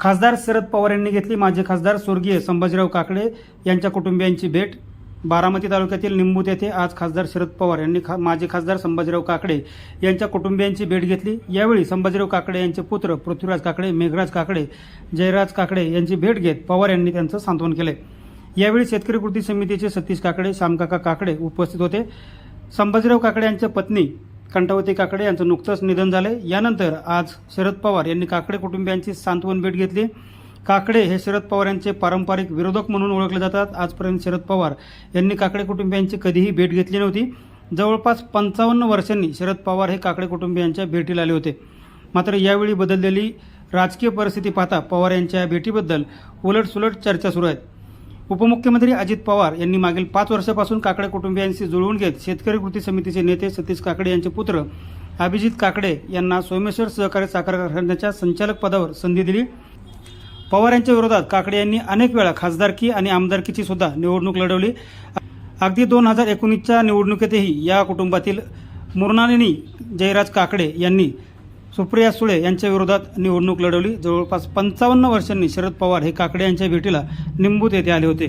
खासदार शरद पवार यांनी घेतली. माजी खासदार स्वर्गीय संभाजीराव काकडे यांच्या कुटुंबियांची भेट. बारामती तालुक्यातील निंबूत येथे आज खासदार शरद पवार यांनी खा माजी खासदार संभाजीराव काकडे यांच्या कुटुंबियांची भेट घेतली. यावेळी संभाजीराव काकडे यांचे पुत्र पृथ्वीराज काकडे मेघराज काकडे जयराज काकडे यांची भेट घेत पवार यांनी त्यांचं सांत्वन केले. यावेळी शेतकरी कृती समितीचे सतीश काकडे श्यामकाका काकडे उपस्थित होते. संभाजीराव काकडे यांच्या पत्नी कंठावती काकडे यांचं नुकतंच निधन झाले यानंतर आज शरद पवार यांनी काकडे कुटुंबियांची सांत्वन भेट घेतली. काकडे हे शरद पवार यांचे पारंपरिक विरोधक म्हणून ओळखले जातात. आजपर्यंत शरद पवार यांनी काकडे कुटुंबियांची कधीही भेट घेतली नव्हती. जवळपास पंचावन्न वर्षांनी शरद पवार हे काकडे कुटुंबियांच्या भेटीला आले होते. मात्र यावेळी बदललेली राजकीय परिस्थिती पाहता पवार यांच्या या भेटीबद्दल उलटसुलट चर्चा सुरू आहेत उपमुख्यमंत्री अजित पवार यांनी मागील पाच वर्षापासून काकडे कुटुंबियांशी जुळवून घेत शेतकरी कृती समितीचे नेते सतीश काकडे यांचे पुत्र अभिजित काकडे यांना सोमेश्वर सहकारी साखर कारखान्याच्या संचालक पदावर संधी दिली. पवार यांच्या विरोधात काकडे यांनी अनेक वेळा खासदारकी आणि आमदारकीची सुद्धा निवडणूक लढवली. अगदी दोन हजार एकोणीसच्या निवडणुकीतही या कुटुंबातील मृणालिनी जयराज काकडे यांनी सुप्रिया सुळे यांच्या विरोधात निवडणूक लढवली. जवळपास पंचावन्न वर्षांनी शरद पवार हे काकडे यांच्या भेटीला निंबूत येथे आले होते.